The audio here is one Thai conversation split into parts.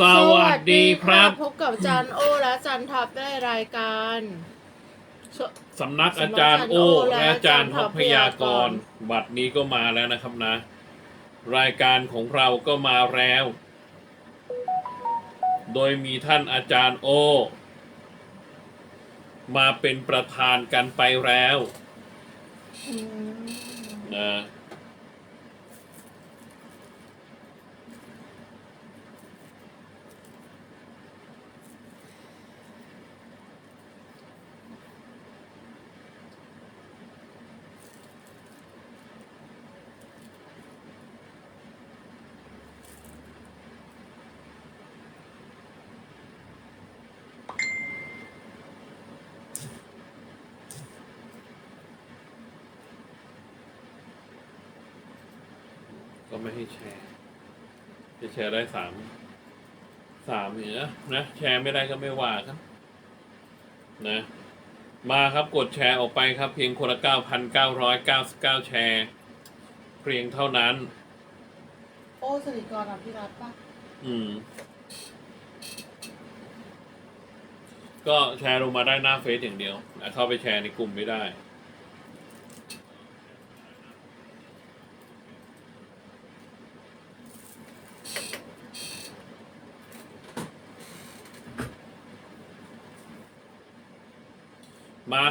สวัสดีครับ พบกับอาจารย์โอและอาจารย์ท็อปในรายการสสำนักอาจารย์โอและอาจารย์ท็อปพยากรณ์บัดนี้ก็มาแล้วนะครับนะ รายการของเราก็มาแล้ว โดยมีท่านอาจารย์โอ มาเป็นประธานกันไปแล้วอืมนะ ก็ไม่ให้แชร์จะแชร์ได้สามสามอย่างเงี้ยนะแชร์ไม่ได้ก็ไม่ว่าครับ นะ มาครับกดแชร์ออกไปครับ เพียงคนละ9,999แชร์เพียงเท่านั้น โอสริกรอภิรัตน์ปะอืม ก็แชร์ลงมาได้หน้าเฟซอย่างเดียวนะเข้าไปแชร์ในกลุ่มไม่ได้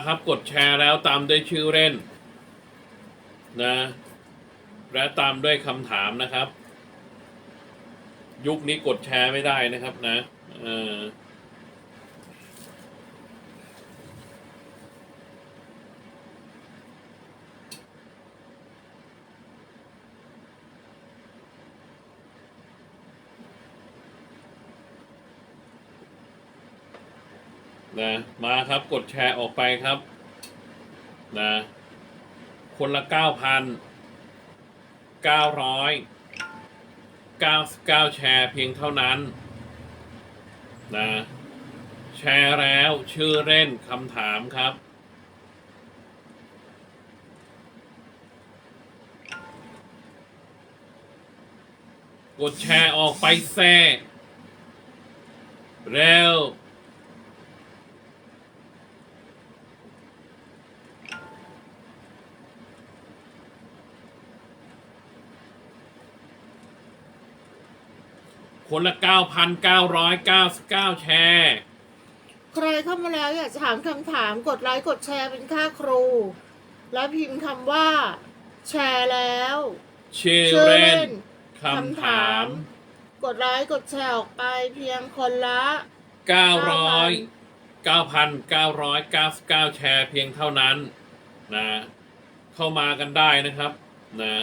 ครับ กดแชร์แล้วตามด้วยชื่อเล่นนะ และตามด้วยคำถามนะครับ ยุคนี้กดแชร์ไม่ได้นะครับนะเออ นะมาครับกดแชร์ออกไปครับนะคนละเก้าพันเก้าร้อย99แชร์เพียงเท่านั้นนะแชร์แล้วชื่อเล่นคำถามครับ กดแชร์ออกไปแซ่เร็ว คนละ 9,999 แชร์ ใครเข้ามาแล้วอยากจะถามคำถามกดไลค์กดแชร์เป็นค่าครู แล้วพิมพ์คำว่า แชร์แล้วชื่อชื่อเล่เล่นนคำถาม กดไลค์กดแชร์ออกไปเพียงคนละ 900 9,999 แชร์เพียงเท่านั้นนะ เข้ามากันได้นะครับนะ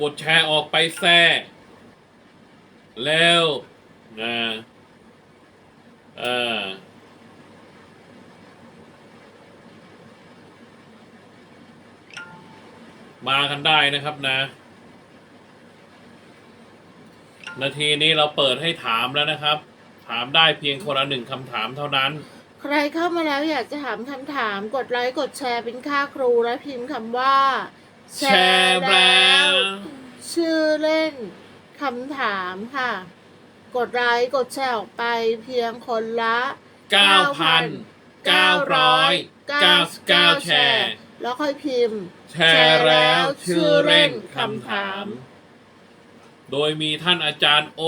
กดแชร์ออกไปแซ่ แล้วนะเออมากันได้นะครับนะ นาทีนี้เราเปิดให้ถามแล้วนะครับ ถามได้เพียงคนละหนึ่งคำถามเท่านั้น ใครเข้ามาแล้วอยากจะถามคำถามกดไลค์กดแชร์เป็นค่าครูและพิมพ์คำว่า แชร์แล้ว ชื่อเล่น คำถามค่ะ กดไลค์กดแชร์ออกไปเพียงคนละ 9,999 แชร์ แล้วค่อยพิมพ์ แชร์แล้วชื่อเล่นคำถาม โดยมีท่านอาจารย์โอ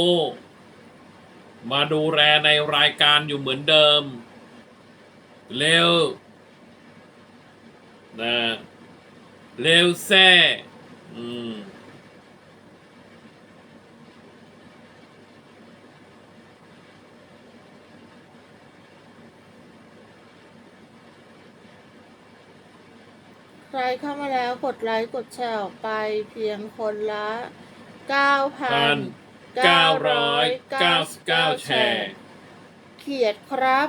มาดูแลในรายการอยู่เหมือนเดิม เร็วนะเร็วแซ่อืม ใครเข้ามาแล้วกดไลค์กดแชร์ออกไปเพียงคนละ 9,999 แชร์ เขียดครับ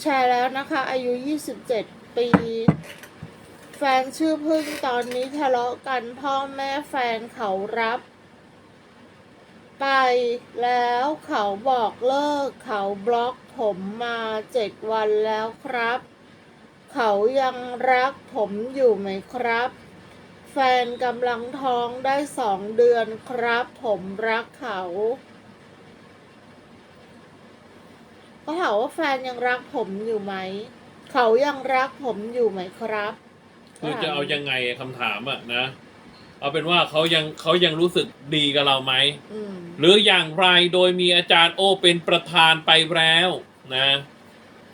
แชร์แล้วนะคะ อายุ 27 ปี แฟนชื่อพึ่งตอนนี้ทะเลาะกันพ่อแม่แฟนเขารับ ไปแล้วเขาบอกเลิกเขาบล็อกผมมาเจ็ดวันแล้วครับ เขายังรักผมอยู่ไหมครับ แฟนกำลังท้องได้สองเดือนครับ ผมรักเขา ก็ถามว่าแฟนยังรักผมอยู่ไหม เขายังรักผมอยู่ไหมครับคือจะเอายังไงคำถามอะนะ เอาเป็นว่าเขายังเขายังรู้สึกดีกับเราไหม อืม หรืออย่างไรโดยมีอาจารย์โอเป็นประธานไปแล้วนะ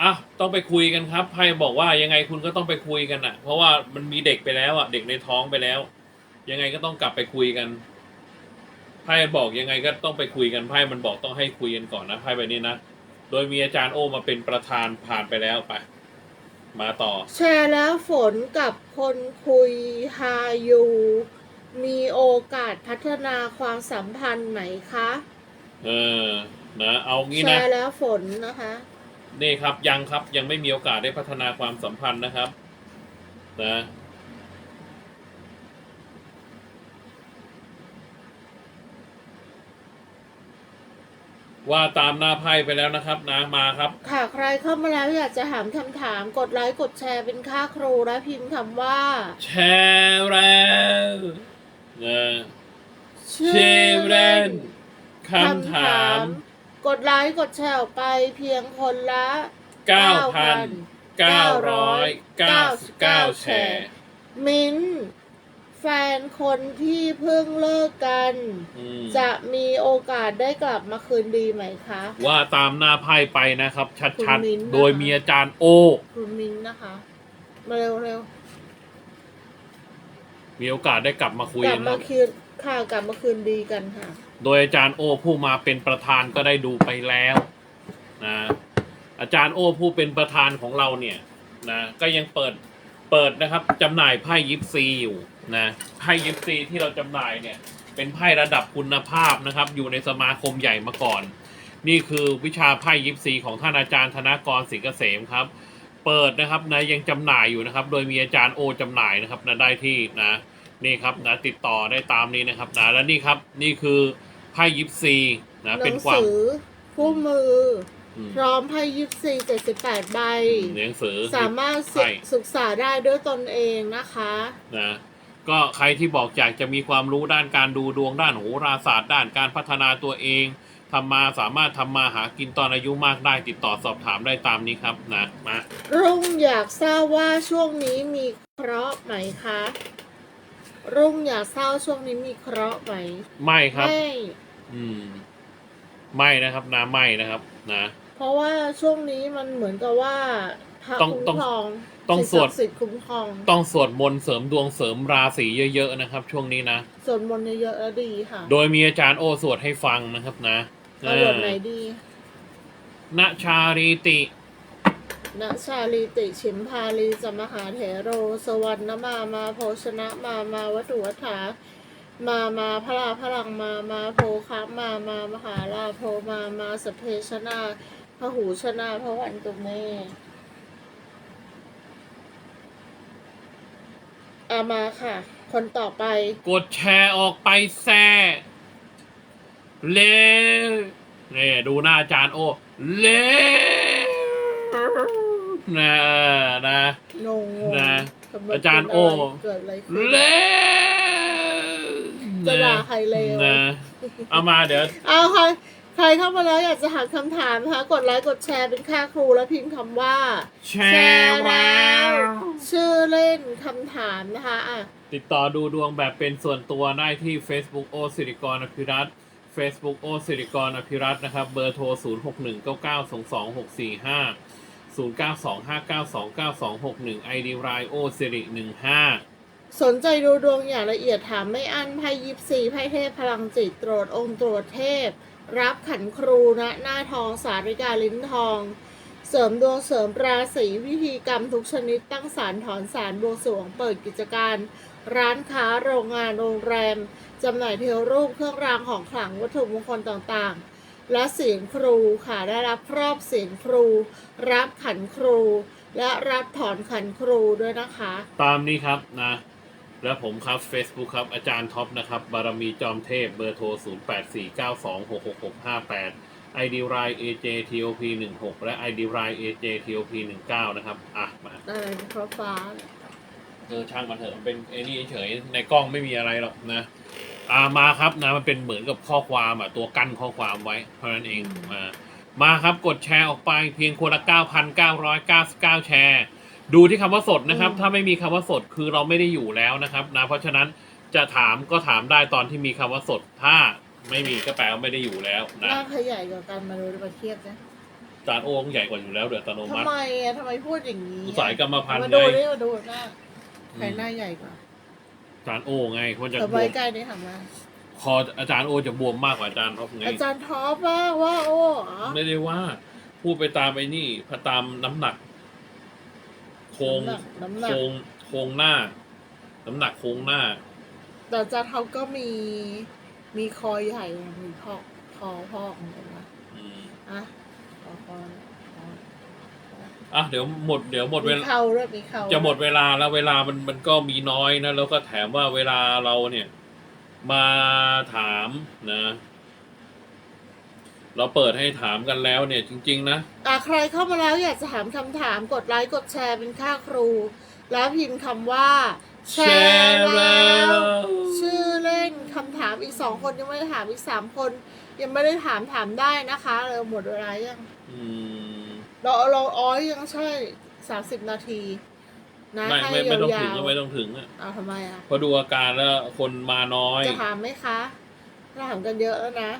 อะต้องไปคุยกันครับไพ่บอกว่ายังไงคุณก็ต้องไปคุยกันอะเพราะว่ามันมีเด็กไปแล้วอะเด็กในท้องไปแล้ว ยังไงก็ต้องกลับไปคุยกันไพ่บอกยังไงก็ต้องไปคุยกันไพ่มันบอกต้องให้คุยกันก่อนนะไพ่ใบนี้นะโดยมีอาจารย์โอมาเป็นประธานผ่านไปแล้วไปมาต่อ แชร์แล้วฝนกับคนคุยฮายูมีโอกาสพัฒนาความสัมพันธ์ไหมคะ เออนะเอางี้แชนะร์แล้วฝนนะคะ นี่ครับยังครับยังไม่มีโอกาสได้พัฒนาความสัมพันธ์นะครับนะว่าตามหน้าไพ่ไปแล้วนะครับนะมาครับ ค่ะใครเข้ามาแล้วอยากจะถามคำถามกดไลค์กดแชร์เป็นค่าครูและพิมพ์คำว่า แชร์แล้วนะชื่เชอเรเล่นนคำถาม กดไลค์กดแชร์ออกไปเพียงคนละ 9,999 แชร์ มิ้นท์แฟนคนที่เพิ่งเลิกกัน อืมจะมีโอกาสได้กลับมาคืนดีไหมคะ ว่าตามหน้าไพ่ไปนะครับคุชัดณมิ้นท์นะคะๆโดยมีอาจารย์โอ คุณมิ้นท์นะคะ มาเร็วเร็วมีโอกาสได้กลับมาคุยกลับกันมานะคืนค่ะกลับมาคืนดีกันค่ะ โดยอาจารย์โอผู้มาเป็นประธานก็ได้ดูไปแล้วนะอาจารย์โอผู้เป็นประธานของเราเนี่ยนะก็ยังเปิดเปิดนะครับจำหน่ายไพ่ยิปซีอยู่นะไพ่ยิปซีที่เราจำหน่ายเนี่ยเป็นไพ่ระดับคุณภาพนะครับ อยู่ในสมาคมใหญ่มาก่อน นี่คือวิชาไพ่ยิปซีของท่านอาจารย์ธนากรสิงเกษมครับ เปิดนะครับนะยังจำหน่ายอยู่นะครับ โดยมีอาจารย์โอจำหน่ายนะครับนะได้ที่นะนี่ครับนะติดต่อได้ตามนี้นะครับนะและนี่ครับนี่คือ พ่ยิปซีนะหนัเป็นงความสือคู่มืออืมพร้อมไพ่ยิปซีเจ็ดสิบแปดใบ หนังสือ สามารถศึไพ่กศึกษาได้ด้วยตนเองนะคะ นะก็ใครที่บอกอยากจะมีความรู้ด้านการดูดวงด้านโหราศาสตร์ด้านการพัฒนาตัวเองทำมาสามารถทำมาหากินตอนอายุมากได้ติดต่อสอบถามได้ตามนี้ครับนะมา รุ่งอยากทราบว่าช่วงนี้มีเคราะห์ไหมคะ รุ่งอยากทราบช่วงนี้มีเคราะห์ไหม ไม่ครับ ไม่ อืมไม่นะครับนะไม่นะครับ นะ เพราะว่าช่วงนี้มันเหมือนกับว่าพระต้องคุ้มต้องครองต้องสวดสิ่ศักดิ์สิทธิ์คุ้มครองต้องสวดมนต์เสริมดวงเสริมราศีเยอะๆนะครับ ช่วงนี้นะ สวดมนต์เยอะๆแล้วดีค่ะโดยมีอาจารย์โอสวดให้ฟังนะครับนะเอาบทไหนดีณชารีติณชาลีติชิมพาลีสมหาเถโร สวรรณมามาโภชนะมามาวัตถุวัฏฐา มามาพระลาพลังมามาโภคะมามามหาลาโภมามาสพเพชนาพหูชนาพระวันตุเมอามาค่ะ คนต่อไป กดแชร์ออกไปแซ่เร็วนี่ดูหน้าอาจารย์โอเร็วนะนะงงงนะทำไมอาจารย์โอเกิดอะไรขึ้นเร็ว จะด่าใครเลวนะเอามาเดี๋ยว เอาใครใครเข้ามาแล้วอยากจะถามคำถามนะคะกดไลค์กดแชร์เป็นค่าครูแล้วพิมพ์คำว่า แชร์แล้วชื่อเล่นคำถามนะคะอะติดต่อดูดวงแบบเป็นส่วนตัวได้ที่ Facebook โอสิริกรอภิรัตน์ Facebook โอสิริกรอภิรัตน์นะครับ เบอร์โทร 0 6 1 9 9 2 2 6 4 5 0 9 2 5 9 2 9 2 6 1 ID รายโอสิริ15 สนใจดูดวงอย่างละเอียดถามไม่อั้นไพ่ยิปซีไพ่เทพพลังจิตตรวจองค์ตรวจเทพ รับขันครูณหน้าทองสาริกาลิ้นทอง เสริมดวงเสริมราศีวิธีกรรมทุกชนิดตั้งสารถอนสารบวงสรวงเปิดกิจการ ร้านค้าโรงงานโรงแรมจำหน่ายเทวรูปเครื่องรางของขลังวัตถุมงคลต่างๆ และเสียงครูค่ะได้รับครอบเสียงครู รับขันครู และรับถอนขันครูด้วยนะคะ ตามนี้ครับนะ แล้วผมครับ Facebook ครับ อาจารย์ท็อปนะครับ บารมีจอมเทพเบอร์โทร 0 8 4 9 2 6 6 6 5 8 ID ราย AJTOP 1 6และ ID ราย AJTOP 1 9นะครับ อะ มาอะไรนะฟ้าฟ้าเออช่างมันเถอะมันเป็นไอ้นี่เฉยๆในกล้องไม่มีอะไรหรอกนะอ่ามาครับนะมันเป็นเหมือนกับข้อความอะตัวกั้นข้อความไว้เท่านั้นเองมามาครับกดแชร์ออกไปเพียงคนละ 9,999 แชร์ ดูที่คำว่าสดนะครับ ถ้าไม่มีคำว่าสดคือเราไม่ได้อยู่แล้วนะครับนะเพราะฉะนั้นจะถามก็ถามได้ตอนที่มีคำว่าสด ถ้าไม่มีก็แปลว่าไม่ได้อยู่แล้วหนะน้าใครใหญ่กว่ากันมาดูดิมาเทียบนะจานโอ้งใหญ่กว่าอยู่แล้วเดืออัตโนทำมัติไมอะทำไมพูดอย่างนี้สายกรรมพันธุ์มาไงดูดิมาดูหน้าใครหน้าใหญ่กว่าจานโอ้ไงคนจะเธอบวไว้มใกล้นี่ทำมาคออาจารย์โอจะบวมมากกว่าอาจารย์ท็อปไง อาจารย์ท็อปว่าว่าโอ้เหรอไม่ได้ว่าพูดไปตามไอ้นี่พตามน้ำหนัก โครงน้ำหนักน้ำหนัโคกรงโครงหน้า น้ำหนักโครงหน้า แต่อาจารย์ท็อปก็มีมีคอใหญ่อะมีพอกคอพอกเหมือนกันนะอืมอะคอคอคออะเดี๋ยวหมดเดี๋ยวหมดเวมีลา เข่าด้วยมีเข่าจะหมดเวลาแล้วเวลามันมันก็มีน้อยนะ แล้วก็แถมว่าเวลาเราเนี่ย มาถามนะ เราเปิดให้ถามกันแล้วเนี่ยจริง ๆ นะอะใครเข้ามาแล้วอยากจะถามคำถามกดไลค์กดแชร์เป็นค่าครู แล้วพิมพ์คำว่า แชร์แล้ว ชื่อเล่นคำถามอีกสองคนยังไม่ได้ถามอีกสามคน ยังไม่ได้ถามถามได้นะคะเราหมดเวลายังอืมเราเราอ้อยยังใช่สามสิบนาทีนะไม่ให้ไม่ไม่ต้องยาถึงวก็ไม่ต้องถึงอะๆเอาทำไมอะ เพอดูอาการแล้วคนมาน้อย จะถามไหมคะเราถามกันเยอะแล้วนะ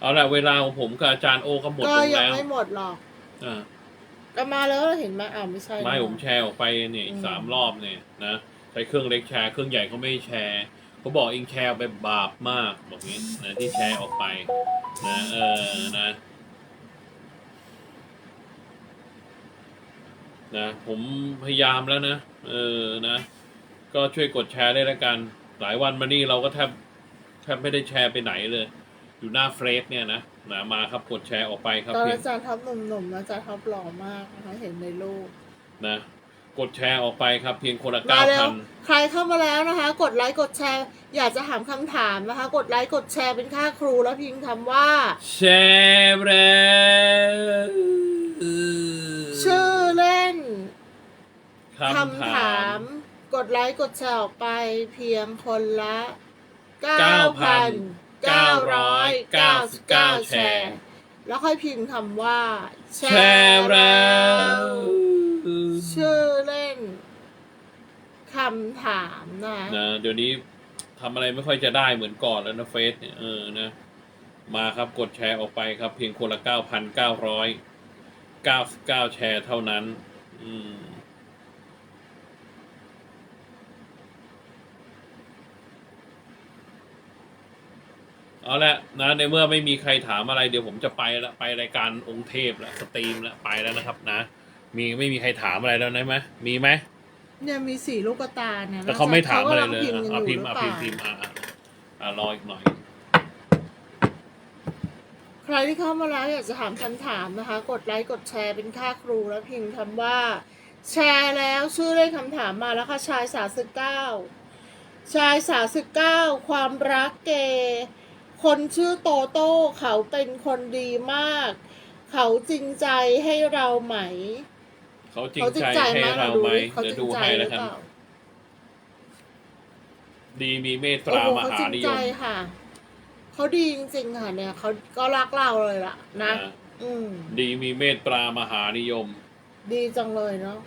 เอาละเวลาของผมกับอาจารย์โอก็หมดก็ลงยังแล้วไม่หมดหรอก อ่า ก็มาแล้วเห็นไหมอ้าวไม่ใช่ไม่นะผมแชร์ออกไปเนี่ยอีอืกมสามรอบเนี่ยนะใช้เครื่องเล็กแชร์เครื่องใหญ่เขาไม่แชร์เขาบอกเองแชร์ไปบาปมากบอกงี้นะที่แชร์ออกไปนะเออนะนะผมพยายามแล้วนะเออนะ ก็ช่วยกดแชร์ได้วยละกัน หลายวันมานี่เราก็แทบแทบไม่ได้แชร์ไปไหนเลย อยู่หน้าเฟซเนี่ยนะนะมาครับกดแชร์ออกไปครับตอนเพียงอาจารย์ท็อปหนุ่มๆนะอาจารย์ท็อปหล่อมากนะคะเห็นในรูป นะกดแชร์ออกไปครับ เพียงคนละมาเก้าแล้พัวนใครเข้ามาแล้วนะคะ กดไลค์กดแชร์ อยากจะถามคำถามนะคะ กดไลค์กดแชร์เป็นค่าครูแล้วพิมพ์คำว่า แชร์แล้วชื่อเล่นคำคำถาถาม ม กดไลค์กดแชร์ออกไปเพียงคนละ 9,999 แชร์ แล้วค่อยพิมพ์คำว่าแชแชร์แล้วชื่อเล่นคำถามนะ นะเดี๋ยวนี้ทำอะไรไม่ค่อยจะได้เหมือนก่อนแล้วนะเฟซเนี่ยเออนะ มาครับกดแชร์ออกไปครับ เพียงคนละเก้าพันเก้าร้อยเก้าสิบเก้าแชร์เท่านั้น อืม เอาละนะในเมื่อไม่มีใครถามอะไรเดี๋ยวผมจะไปละไปรายการองค์เทพละสตรีมละไปแล้วนะครับนะ มีไม่มีใครถามอะไรแล้วนะไหมมีไหมเนี่ยมีสี่ลูกตาเนี่ยแต่เขาไม่ถามอะไรเลยขกำงอะพิมพ์อะกันพิอยู่มพ์หรือเปล่าพิมพ์พิมพ์อะอะอะรออีกหน่อย ใครที่เข้ามาแล้วอยากจะถามคำถามนะคะ กดไลค์กดแชร์เป็นค่าครูแล้วพิมพ์คำว่า แชร์แล้วชื่อเล่นคำถามมาแล้วค่ะชายสาสิบเก้าชายสาสิบเก้าความรักเกย์ คนชื่อโตโต้เขาเป็นคนดีมาก เขาจริงใจให้เราไหม เขาจริงเขาจริใจงใจให้มากเราดูไหมดิเขาเดี๋ยจวริดูงใจให้หรืแล้วอกันเปล่าดีมีเมตโอ้ตาโหมเขาหาจริงนิใจยมค่ะ เขาดีจริงๆค่ะเนี่ยเขาก็รักเราเลยล่ะนะ นะอืม ดีมีเมตตามหานิยม ดีจังเลยเนาะ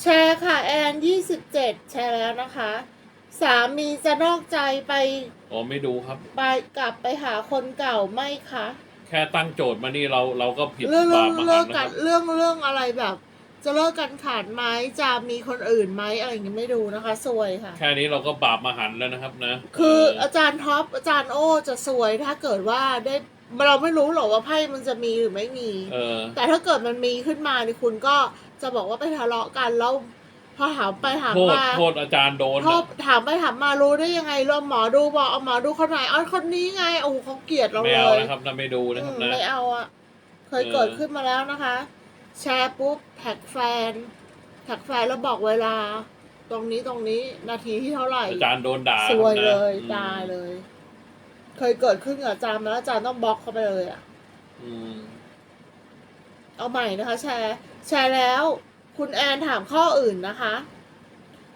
แชร์ค่ะ แอนยี่สิบเจ็ดแชร์แล้วนะคะ สามีจะนอกใจไปอ๋อไม่ดูครับ ไปกลับไปหาคนเก่าไหมคะแค่ตั้งโจทย์มานี่เราเราก็ผิดเรื่องเรื่บาอปงมหัเลินกต์นะคกัรันบเรื่องเรื่องอะไรแบบ จะเลิกกันขาดไหมจะมีคนอื่นไหมอะไรอย่างเงี้ยไม่ดูนะคะสวยค่ะ แค่นี้เราก็บาปมหันต์แล้วนะครับนะคือเอาจารย์ท็อปอาจารย์โอจะสวยถ้าเกิดว่าได้เราไม่รู้หรอกว่าไพ่มันจะมีหรือไม่มี เออแต่ถ้าเกิดมันมีขึ้นมานี่คุณก็จะบอกว่าไปทะเลาะกันแล้ว พอถามไปถามโทษมาโทษอาจารย์โดนชอบถามไปถามมารู้ได้ยังไงเราหมอดูบอกเอาหมอดูคนไหนอ๋อคนนี้ไงโอ้โหเขาเกลียดเราไม่เลเอายนะครับนะไม่ดูนะคอืรับมนะ ไม่เอาอะเคยเออ เกิดขึ้นมาแล้วนะคะ แชร์ปุ๊บแท็กแฟนแท็กแฟนแล้วบอกเวลา ตรงนี้ตรงนี้นาทีที่เท่าไหร่ อาจารย์โดนด่าซวยครับนะเลยอืมตายเลย เคยเกิดขึ้นกับอาจารย์มาแล้วอาจารย์ต้องบล็อกเขาไปเลยอะอืมเอาใหม่นะคะ แชร์ แชร์แล้ว คุณแอนถามข้ออื่นนะคะ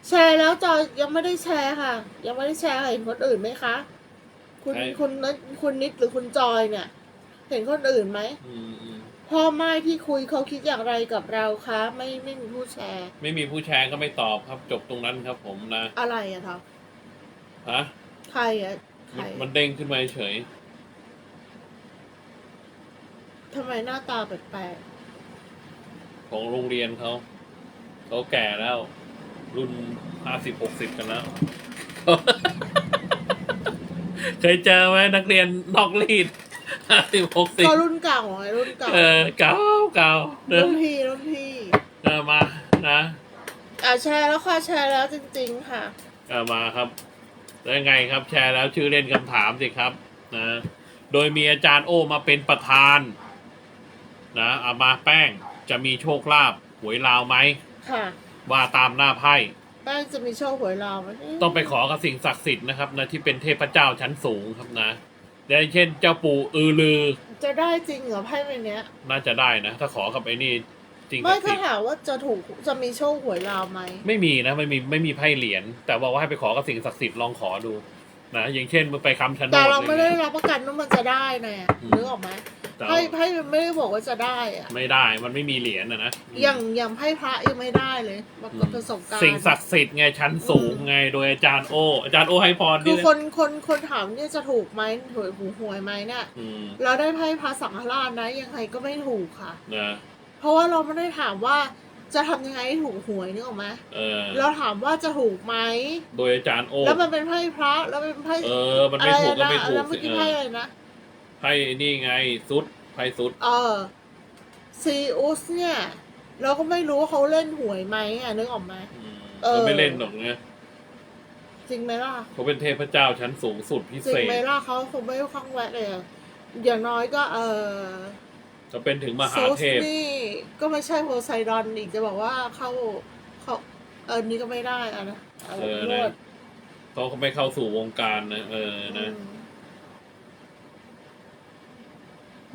แชร์แล้วจอยยังไม่ได้แชร์ค่ะ ยังไม่ได้แชร์ค่ะเห็นคนอื่นไหมคะ คุณคุณนิดคุณนิดหรือคุณจอยเนี่ย เห็นคนอื่นไหมอืมอืมพ่อไม่ที่คุยเขาคิดอย่างไรกับเราคะไม่ไม่มีผู้แชร์ ไม่มีผู้แชร์ก็ไม่ตอบครับ จบตรงนั้นครับผมนะอะไรอะคะฮะใครอะใคมัรนมันเด้งขึ้นมาเฉยทำไมหน้าตาแปลก ของโรงเรียนเขาเขาแก่แล้ว รุ่นห้าสิบหกสิบกันแล้ว เคยเจอไหมนักเรียนนอกรีดห้าสิบหกๆสิบก็รุ่นเก่าไงรุ่นเก่าเออเก่าเก่าเนอะรุ่นพี่รุ่นพี่เออมานะอะแชร์แล้วค่ะแชร์แล้วจริง ๆ ค่ะเออมาครับ แล้วยังไงครับแชร์แล้วชื่อเล่นคำถามสิครับนะโดยมีอาจารย์โอมาเป็นประธาน นะเอามาแป้ง จะมีโชคลาภหวยลาวไหมค่ะว่าตามหน้าไพ่แป้งจะมีโชคหวยลาวไหมต้องไปขอกับสิ่งศักดิ์สิทธิ์นะครับนะที่เป็นเทพเจ้าชั้นสูงครับนะอย่างเช่นเจ้าปู่อือลือ จะได้จริงเหรอไพ่ใบเนี้ย น่าจะได้นะ ถ้าขอกับไอ้นี่จริงศัไม่กดิ์ถ้าสิทธิ์ถามว่าจะถูกจะมีโชคหวยลาวไหมไม่มีนะไม่มีไม่มีไพ่เหรียญแต่บอกว่าให้ไปขอกับสิ่งศักดิ์สิทธิ์ลองขอดูนะอย่างเช่นมึงไปคำชะโนดแต่เราอะไม่ไรได้เงี้ยรับประกันว่ามันจะได้นะอืมนึกออกไหม แต่ไพ่ไพ่มันไม่ได้บอกว่าจะได้อะไม่ได้มันไม่มีเหรียญนะนะอย่างอย่างไพ่พระยังไม่ได้เลยมันกับประสบการณ์ สิ่งศักดิ์สิทธิ์ไงชั้นสูงไงโดยอาจารย์โอ อาจารย์โอให้พรคืนี่อคนคนคนถามเนี่ยจะถูกไหมหวยหูหวยไหมเนี่ยอืมเราได้ไพ่พระสังฆราชนะยังไงก็ไม่ถูกค่ะ นะเพราะว่าเราไม่ได้ถามว่าจะทำยังไงให้ถูกหวยนึกออกไหมเออเราถามว่าจะถูกไหมโดยอาจารย์โอแล้วมันเป็นไพ่พระแล้วเป็นไพ่เออ มันไม่ถูกก็อะไรไม่นะถูกแล้วเมื่อสิกี้เอไพ่ออะไรนะไพ่นี่ไงซุดไพ่ซุด เออซีอุสเนี่ย เราก็ไม่รู้ว่าเขาเล่นหวยไหมอะนึกออกไหม อืมเออ เขาไม่เล่นหรอกนะจริงไหมล่ะ เขาเป็นเทพเจ้าชั้นสูงสุดพิจริเศงษไหมล่ะเขาคงไม่คล่องแวะเลยอะอย่างน้อยก็เออจะเป็นถึงมหาโซสเทพ นี่ ก็ไม่ใช่โพไซดอนอีกจะบอกว่าเข้าเขาเออนี่ก็ไม่ได้อะนะเอาเออโทนะษเขาก็ไม่เข้าสู่วงการนะเออนะ อืม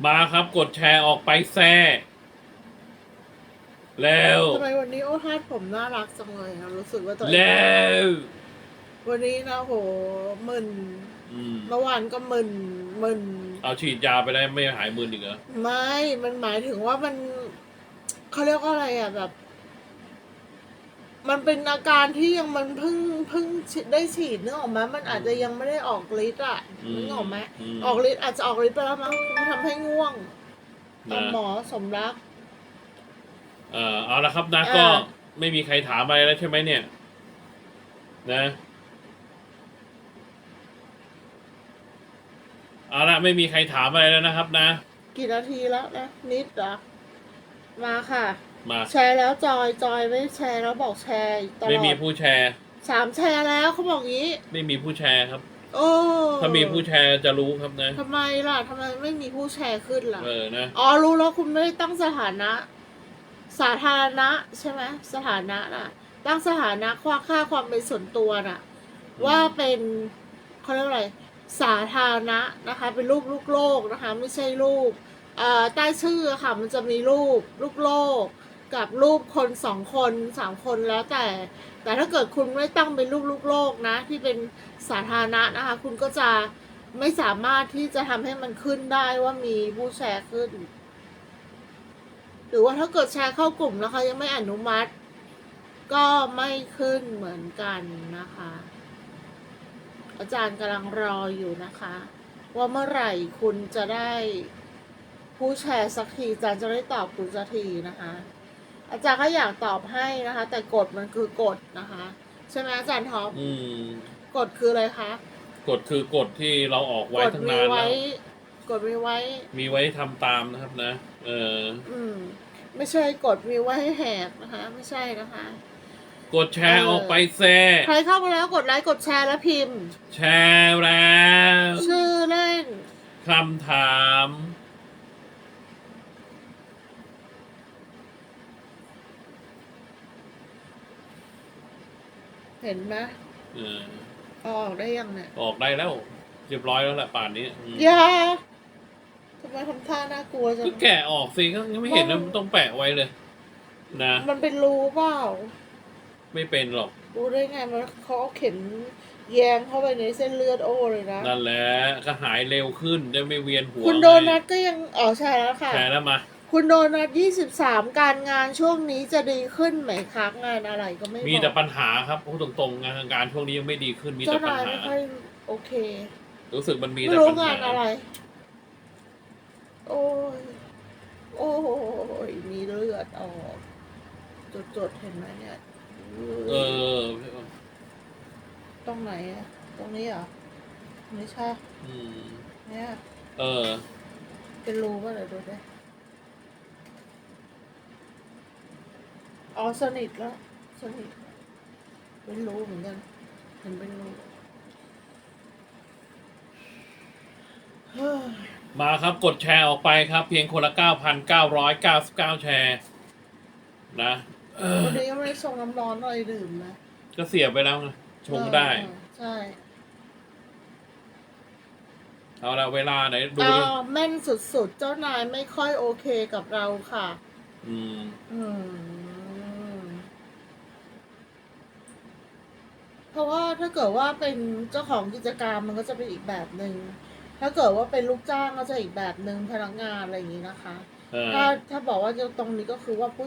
มาครับกดแชร์ออกไปแซ่แล้วทำไมวันนี้โอ้ท่าผมน่ารักจังเลยอะรู้สึกว่าตัวเองแล้ววันนี้นะโหมึนอืมเมื่อวานก็มึนมึนเอาฉีดยาไปได้ไม่หายมึนอีกเหรอไม่มันหมายถึงว่ามันเขาเรียกว่าอะไรอะแบบ มันเป็นอาการที่ยังมันเพิ่งเพิ่งฉีดได้ฉีดนึกออกไหมมันอาจจะยังไม่ได้ออกฤทธิ์อะนึกออกไหมมออกฤทธิ์อาจจะออกฤทธิ์ไปแล้วมั้งมันทำให้ง่วงนะหมอสมรัก เออเอาละครับนะเออก็ไม่มีใครถามอะไรแล้วใช่ไหมเนี่ย นะเอาละไม่มีใครถามอะไรแล้วนะครับ นะ กี่นาทีแล้วนะนิดเหรอมาค่ะ มา แชร์แล้วจอยจอยไม่แชร์แล้วบอกแชร์อีกตลอดไม่มีผู้แชร์ สามแชร์แล้วเขาบอกงี้ ไม่มีผู้แชร์ครับ โอ้ถ้ามีผู้แชร์จะรู้ครับนะทำไมล่ะทำไมไม่มีผู้แชร์ขึ้นล่ะ เออนะอ๋อรู้แล้วคุณไม่ได้ตั้งสถานะ สาธารณะใช่ไหมสถานะน่ะ ตั้งสถานะค่าค่าความเป็นส่วนตัวน่ะ ว่าเป็นเขาเรียกว่าอะไร สาธารณะนะคะ เป็นรูปลูกโลกนะคะ ไม่ใช่รูปเอ่อใต้ชื่อค่ะมันจะมีรูปลูกโลก กับรูปคนสองคนสามคนแล้วแต่ แต่ถ้าเกิดคุณไม่ตั้งเป็นรูปลูกโลกนะ ที่เป็นสาธารณะนะคะ คุณก็จะไม่สามารถที่จะทำให้มันขึ้นได้ว่ามีผู้แชร์ขึ้น หรือว่าถ้าเกิดแชร์เข้ากลุ่มนะคะยังไม่อนุมัติ ก็ไม่ขึ้นเหมือนกันนะคะ อาจารย์กำลังรออยู่นะคะ ว่าเมื่อไหร่คุณจะได้ผู้แชร์สักทีอาจารย์จะได้ตอบคุณสักทีนะคะ อาจารย์ก็อยากตอบให้นะคะ แต่กฎมันคือกฎนะคะ ใช่ไหมอาจารย์ท็อปอืมกฎคืออะไรคะกฎคือกฎที่เราออกไว้กฎทั้งมีนานแล้ไว้วกฎมีไว้ มีไว้ทำตามนะครับนะ เอออืม ไม่ใช่กฎมีไว้ให้แหกนะคะ ไม่ใช่นะคะ กดแชร์ออกไปแซ่ใครเข้ามาแล้วกดไลค์กดแชร์และพิมพ์ แชร์แล้วชื่อเล่นคำถาม เห็นไหมเออเอาออกได้ยังเนี่ยออกได้แล้ว เรียบร้อยแล้วแหละป่านนี้อืมอย่าทำไมทำท่าน่ากลัวจัง ก็แกะออกสิก็ยังไม่เห็นนะมันต้องแปะไว้เลย นะ มันเป็นรูเปล่า ไม่เป็นหรอก รู้ได้ไงมันเขาเอาเข็มแยงเข้าไปในเส้นเลือดโอ้เลยนะ นั่นแหละก็หายเร็วขึ้นได้ไม่เวียนหัวคุณโดนัทก็ยังอ๋อใช่แล้วค่ะ แชร์แล้วมา คุณโดนัทยี่สิบสามการงานช่วงนี้จะดีขึ้นไหมคะงานอะไรก็ไม่บอกมีแต่ปัญหาครับพูดตรงๆงานทางการช่วงนี้ยังไม่ดีขึ้นมีเจ้าแต่ปัญนายหา ไม่ค่อยโอเค รู้สึกมันมีไม่แต่รู้ปัญหางานอะไร โอ้ย โอ้ย มีเลือดออกจดๆเห็นไหมเนี่ยเออตรงไหนอะตรงนี้เหรอ ไม่ใช่ อืมเนี่ย เออ เป็นรูป่ะเดี๋ยวดูดิ อ๋อสนิทแล้วสนิทเป็นรูเหมือนกันเห็นเป็นรูเฮ้ยมาครับกดแชร์ออกไปครับ เพียงคนละ9,999แชร์ นะเออวันนี้ยังไม่ได้ส่งน้ำร้อนอะไรดื่มนะ ก็เสียไปแล้วนะชงได้เออใช่ เอาละเวลาไหนดูอ่าดิแม่นสุดๆ เจ้านายไม่ค่อยโอเคกับเราค่ะ อืม อืม เพราะว่าถ้าเกิดว่าเป็นเจ้าของกิจการมันก็จะเป็นอีกแบบหนึ่งถ้าเกิดว่าเป็นลูกจ้างก็จะอีกแบบหนึ่งพนักงานอะไรอย่างนี้นะคะ เออถ้าถ้าบอกว่าตรงนี้ก็คือว่าผู้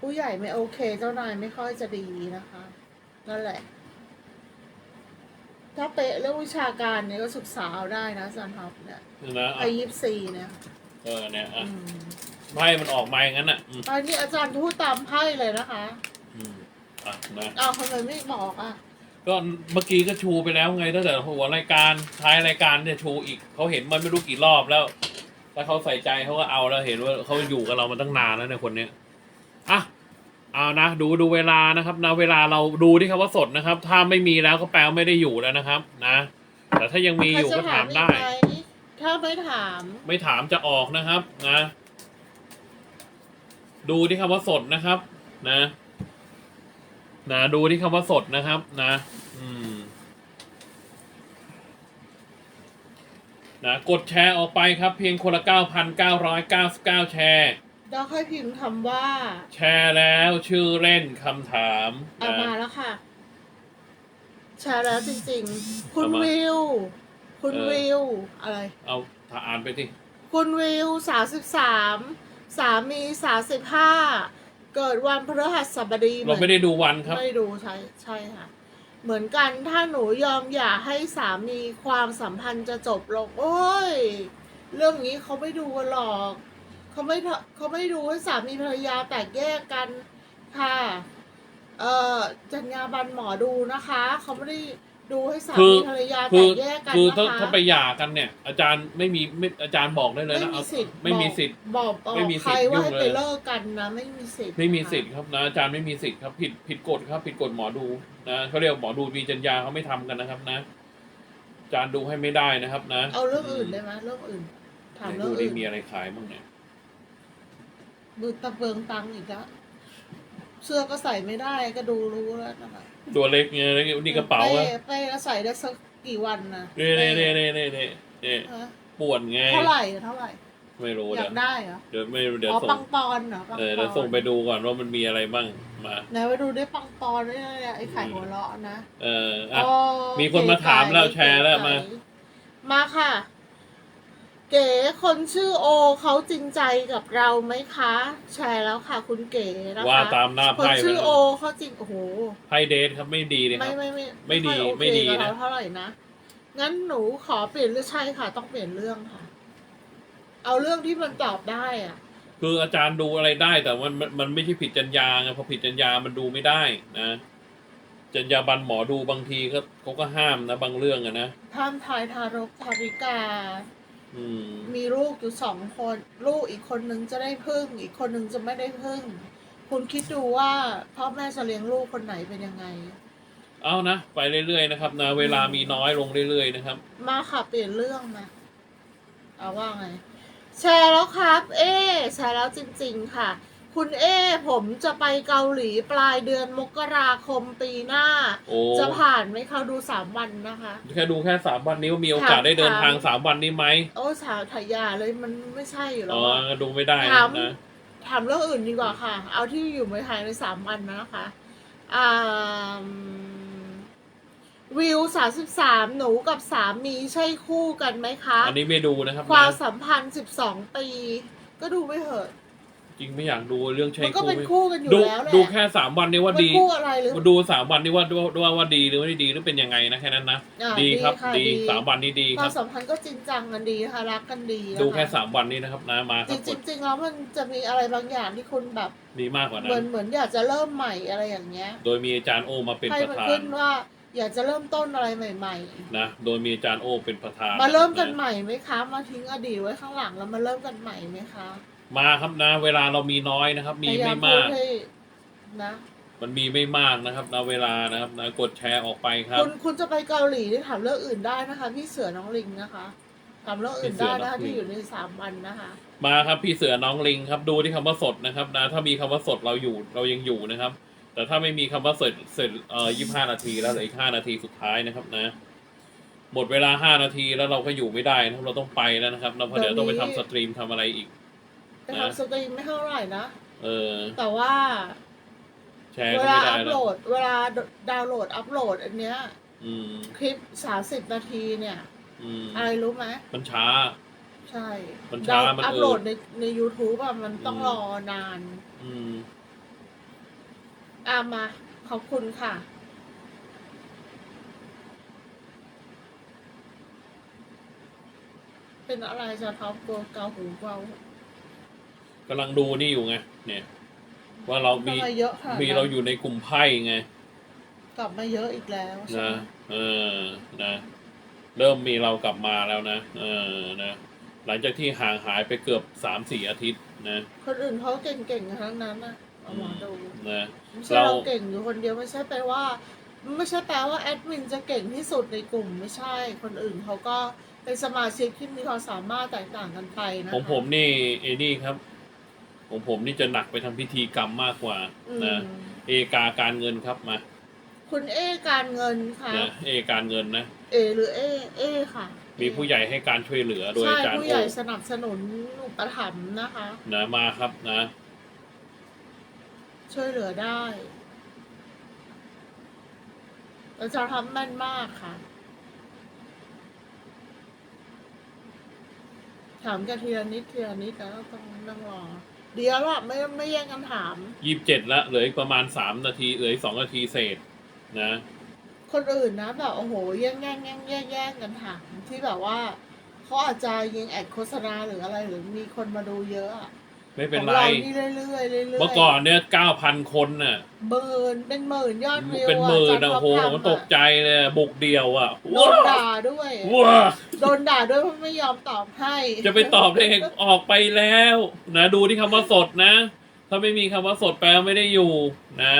ผู้ใหญ่ไม่โอเค เจ้านายไม่ค่อยจะดีนะคะนั่นแหละ ถ้าเป๊ะเรื่องวิชาการเนี่ยก็ศึกษาเอาได้นะจันท็อปเนี่ยนะไอยิปซีเนี่ยเออเนี่ยอะอืมไพ่มันออกมาอย่างนั้นอะอืมตอนนี้อาจารย์พูดตามไพ่เลยนะคะอืมอะนะอ้าวทำไมไม่บอกอะ ก็เมื่อกี้ก็ชูไปแล้วไงตั้งแต่หัวรายการท้ายรายการเนี่ยชูอีกเขาเห็นมันไม่รู้กี่รอบแล้วถ้าเขาใส่ใจเขาก็เอาแล้วเห็นว่าเขาอยู่กับเรามาตั้งนานแล้วเนี่ยคนเนี้ยอะเอานะดูดูเวลานะครับนะเวลาเราดูที่คำว่าสดนะครับ ถ้าไม่มีแล้วก็แปลว่าไม่ได้อยู่แล้วนะครับ นะ แต่ถ้ายังมีอยู่ก็ถามได้ ใครจะถามอีกไหมถ้าไม่ถามไม่ถามจะออกนะครับ นะ ดูที่คำว่าสดนะครับ นะ นะดูที่คำว่าสดนะครับ นะ อืมนะกดแชร์ออกไปครับ เพียงคนละ 9,999 แชร์เราค่อยพิมพ์คำว่า แชร์แล้วชื่อเล่นคำถามเอานะมาแล้วค่ะ แชร์แล้วจริงๆ คุณเอามาวิว คุณเออวิว อะไร เอาถ้าอ่านไปสิคุณวิวสามสิบสามสามีสามสิบห้า เกิดวันพฤหัสบดีเราไม่ได้ดูวันครับ ไม่ดูใช่ใช่ค่ะ เหมือนกันถ้าหนูยอมอย่าให้สามีความสัมพันธ์จะจบลง โอ้ย เรื่องนี้เขาไม่ดูกันหรอกเขาไม่ทเขาไม่ดูให้สามีภรรยาแตกแยกกันค่ะ เอ่อจัญญาบันหมอดูนะคะเขาไม่ได้ ดูให้สาคืมีอภรรยาคืแตอกแยกกันคือนะถ้าคะถ้าไปหย่ากันเนี่ย อาจารย์ไม่มีไม่อาจารย์บอกได้เลยไม่นะมีเอาสิทธิ์ไม่มีบอกสิทธิ์ บอกบอกไม่มีสิใคทรธิ์ว่าให้ยุ่งไปเลย เลิกกันนะไม่มีสิทธิ์ไม่มีนะคะสิทธิ์ครับนะอาจารย์ไม่มีสิทธิ์ครับผิดผิดกฎครับ ผิดกฎหมอดูนะเขาเรียกว่าหมอดูมีจรรยาเขาไม่ทำกันนะครับนะ อาจารย์ดูให้ไม่ได้นะครับนะเอาเรื่องอื่นได้ไหมเรื่องอื่นถามไหนเรื่อดูงดิอื่นมีอะไรขายบ้างเนี่ยดูตะเบิงตังค์อีกแล้ว เสื้อก็ใส่ไม่ได้ก็ดูรู้แล้วนะคะตัวเล็กเนี่ยแล้วนี่กระเป๋าเป้อะเป้แล้วใส่ได้สักกี่วันนะเน่เน่เน่เน่เน่เน่เน่ฮะปวดไงเท่าไหร่เท่าไหร่ ไม่รู้อเดี๋ยายกได้เหรอเดี๋ยวไม่เดี๋ยวอ๋อส่ปังงปอนเหรอปังเออปเดี๋ยวส่งไปดูก่อนว่ามันมีอะไรบ้างมาไหนไปดูได้ปังปอนด้วยนะไอ้ไข่หัวเราะนะเอออะอ๋อมีคนมาถามแล้วแชร์แล้วมา มาค่ะ เก๋คนชื่อโอเขาจริงใจกับเราไหมคะแชร์แล้วค่ะ คุณเก๋นะคะว่าตามหน้าคนไพ่ไปชื่อแล้วโอเขาจริงโอ้โหไพ่เดทครับไม่ดีเลยคไม่รับ ไม่ไม่ไม่ดีค่อยโอเคไม่ดีกับนะ เราเท่าไหร่นะงั้นหนูขอเปลี่ยนเรื่องใช่ค่ะ ต้องเปลี่ยนเรื่องค่ะ เอาเรื่องที่มันตอบได้อะ คืออาจารย์ดูอะไรได้แต่มันมันมันไม่ใช่ผิดจรรยาไงพอผิดจรรยามันดูไม่ได้นะจรรยาบรรณหมอดูบางทีก็เขาก็ห้ามนะบางเรื่องอะนะ ท่านทายทารกทาริกาอื มมีลูกอยู่สองคน ลูกอีกคนนึงจะได้พึ่ง อีกคนนึงจะไม่ได้พึ่ง คุณคิดดูว่าพ่อแม่จะเลี้ยงลูกคนไหนเป็นยังไง เอานะ ไปเรื่อยๆนะครับนะเวลามีน้อยลงเรื่อยๆนะครับ มาค่ะเปลี่ยนเรื่องมาเอาว่าไงแชร์แล้วครับ เอ๊แชร์แล้วจริง ๆ ค่ะ คุณเอ๊ผมจะไปเกาหลีปลายเดือนมกราคมปีหน้า โอ้จะผ่านไหมเขาดูสามวันนะคะ แค่ดูแค่สามวันนี้ว่ามีโอกาสถามได้เดินถามทางสามวันนี้ไหมโอ้สาวถ่ายยาเลยมันไม่ใช่อยู่แล้อ๋วออะดูไม่ได้ถามนะถามเรื่องอื่นดีกว่าค่ะ เอาที่อยู่เมืองไทยในสามวันนะคะอ่าวิวสามสิบสามหนูกับสามีใช่คู่กันไหมคะ อันนี้ไม่ดูนะครับความนะสัมพันธ์สิบสองปี ก็ดูไม่เหอะ จริงไม่อยากดูเรื่องใช้มันก็คู่เป็นไม่คู่กันอยู่ดูแล้วแหละดูแค่สามวันนี้ว่ามันดี คู่อะไรหรือ ดูสามวันนี้ว่าว่าว่าว่าดีหรือไม่ดีหรือเป็นยังไงนะแค่นั้นนะอ่าดีครับค่ะดี สามวันนี้ดีคครัวาบมสัมพันธ์ก็จริงจังกันดีค่ะรักกันดีนะคะดูแค่สามวันนี้นะครับนะมาคจรับกริดงๆจริงๆแล้วมันจะมีอะไรบางอย่างที่คุณแบบ ดีมากกว่าเหนั้มือนนเหมือนอยากจะเริ่มใหม่อะไรอย่างเงี้ยโดยมีอาจารย์โอมาเป็นให้ประมันธานขึ้นว่า อยากจะเริ่มต้นอะไรใหม่ นะโดยมีอาจารย์โอเป็นประธานๆ มาเริ่มกันนะใหม่ไหมคะ มาทิ้งอดีตไว้ข้างหลังแล้วมาเริ่มกันใหม่ไหมคะ มาครับนะ เวลาเรามีน้อยนะครับ มีพยายไม่พูมาดกให้นะ มันมีไม่มากนะครับนะเวลานะครับนะกดแชร์ออกไปครับ คุณคุณจะไปเกาหลีที่ถามเรื่องอื่นได้นะคะพี่เสือน้องลิงนะคะถามเรื่องอื่นได้นะคะพี่ที่เสือน้องลิงอยู่ในสามวันนะคะ มาครับพี่เสือน้องลิงครับ ดูที่คำว่าสดนะครับ นะ ถ้ามีคำว่าสดเราอยู่เรายังอยู่นะครับ แต่ถ้าไม่มีคำว่าเสร็จเสร็จเอ่อยี่ห้านาทีแล้วเหลืออีกห้านาทีสุดท้ายนะครับนะหมดเวลาห้านาทีแล้วเราก็อยู่ไม่ได้นะครับเราต้องไปแล้วนะครับเราเพราะเดี๋ยวต้องไปทำสตรีมทำอะไรอีก แต่นะ ทำสตรีมไม่เท่าไหร่นะ เออ แต่ว่าแชร์เวก็ลาไม่ได้อัพแล้โหลวดเวลาดาวน์โหลดอัพโหลดอันเนี้ย อืม คลิปสามสิบนาทีเนี่ย อืม อะไรรู้ไหม มันช้า ใช่มันช้าดาวมันอัพเออโหลดในใน YouTube อะมันต้องอืม รอนาน อืม อะมา ขอบคุณค่ะ เป็นอะไรจะท็อปตัวเกาหูเกา กำลังดูนี่อยู่ไงเนี่ย ว่าเรามีทำไมเยอะค่ะมีเราอยู่ในกลุ่มไพ่ไงกลับมาเยอะอีกแล้วใช่นะไหมเออนะ เริ่มมีเรากลับมาแล้วนะเออนะหลังจากที่ห่างหายไปเกือบสามสี่อาทิตย์นะคนอื่นเขาเก่งๆกันทั้งนั้นนะเอาหมอดูนะ ไม่ใช่เราเรา เก่งอยู่คนเดียวไม่ใช่แปลว่า ไม่ใช่แปลว่าแอดมินจะเก่งที่สุดในกลุ่มไม่ใช่ คนอื่นเขาก็เป็นสมาชิกที่มีความสามารถแตกต่างกันไปนะคะของผมนี่เอนี่ครับ ของผมนี่จะหนักไปทำพิธีกรรมมากกว่าอืมนะเอกาการเงินครับมาคุณเอการเงินค่ะ นะเอการเงินนะ เอหรือเอ เอค่ะมีผู้ใหญ่ให้การช่วยเหลือโดยใช่อาจารย์ผู้โอใหญ่สนับสนุนอุปถัมภ์นะคะ นะมาครับนะ ช่วยเหลือได้อาจารย์ทำแม่นมากค่ะ ถามกันทีละนิดทีละนิดแล้วก็ต้องนั่งรอ เดี๋ยวล่ะไม่ไม่แย่งกันถาม ยี่สิบเจ็ดละเหลืออีกประมาณสามนาทีเหลืออีกสองนาทีเศษนะคนอื่นนะแบบโอ้โหแย่งแย่งแย่งแย่งแย่งกันถามที่แบบว่าเขาอาจจะยิงแอดโฆษณาหรืออะไรหรือมีคนมาดูเยอะอะ ไม่เป็นของไรเรานี่เรื่อยๆเรื่อยๆเมื่อก่อนเนี่ยเก้าพันคนน่ะ หมื่นเป็นหมื่นยอดวิวเป็นหมื่นอะนะโอ้โหจากผมตกใจเลยบุกเดียวอะโดนด่าด้วยว้าโดนด่าด้วยเพราะไม่ยอมตอบให้ จะไปตอบได้เองออกไปแล้ว นะ ดูที่คำว่าสดนะ ถ้าไม่มีคำว่าสดแปลว่าไม่ได้อยู่นะ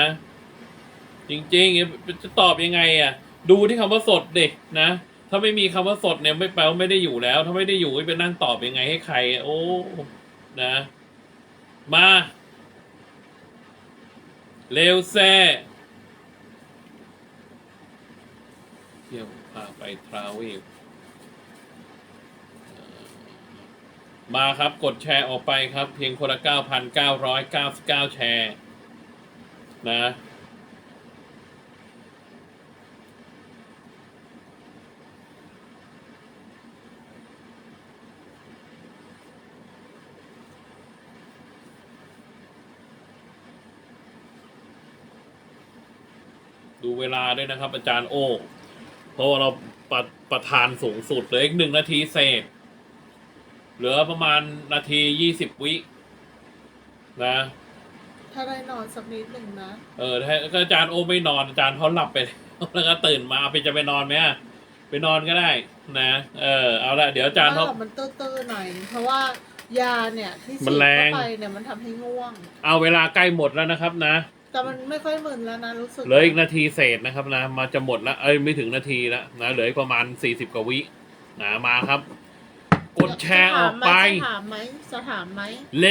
จริงๆจะตอบยังไงอะ ดูที่คำว่าสดเด็กนะถ้าไม่มีคำว่าสดเนี่ยไม่แปลว่าไม่ได้อยู่แล้ว ถ้าไม่ได้อยู่จะไปนั่งตอบยังไงให้ใคร โอ้ นะ มา เลวแซ่เที่ยวพาไปทราเวลมาครับกดแชร์ออกไปครับ เพียงคนละ 9,999 แชร์ นะ ดูเวลาด้วยนะครับ อาจารย์โอ้เพราะว่าเราประประธานสูงสุดเหลืออีกหนึ่งนาทีเศษ เหลือประมาณนาทียี่สิบวินะ ถ้าได้นอนสักนิดหนึ่งนะ เออถ้าถ้าอาจารย์โอไม่นอนอาจารย์เขาหลับไปแล้วก็ตื่นมาไปจะไปนอนไหมอะไปนอนก็ได้ นะ เออเอาละเดี๋ยวอาจารย์เขาถ้มันตื้อๆหน่อย เพราะว่ายาเนี่ยที่มัฉีนดแรงเข้าไปเนี่ยมันทำให้ง่วง เอาเวลาใกล้หมดแล้วนะครับนะ แต่มันไม่ค่อยมึนแล้วนะรู้สึกเหลืออีกนาทีเศษนะครับนะ มาจะหมดแล้วเอ้ยไม่ถึงนาทีแล้วนะเหลืออีกประมาณสี่สิบกว่าวินะมาครับ กดแชร์ออกไปจะถามไหมจะถามไหมเล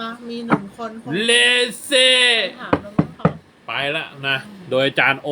มามีหนึ่งคนคนเลเซถามแล้วก็ตอบไปแล้วนะ โดยอาจารย์โอ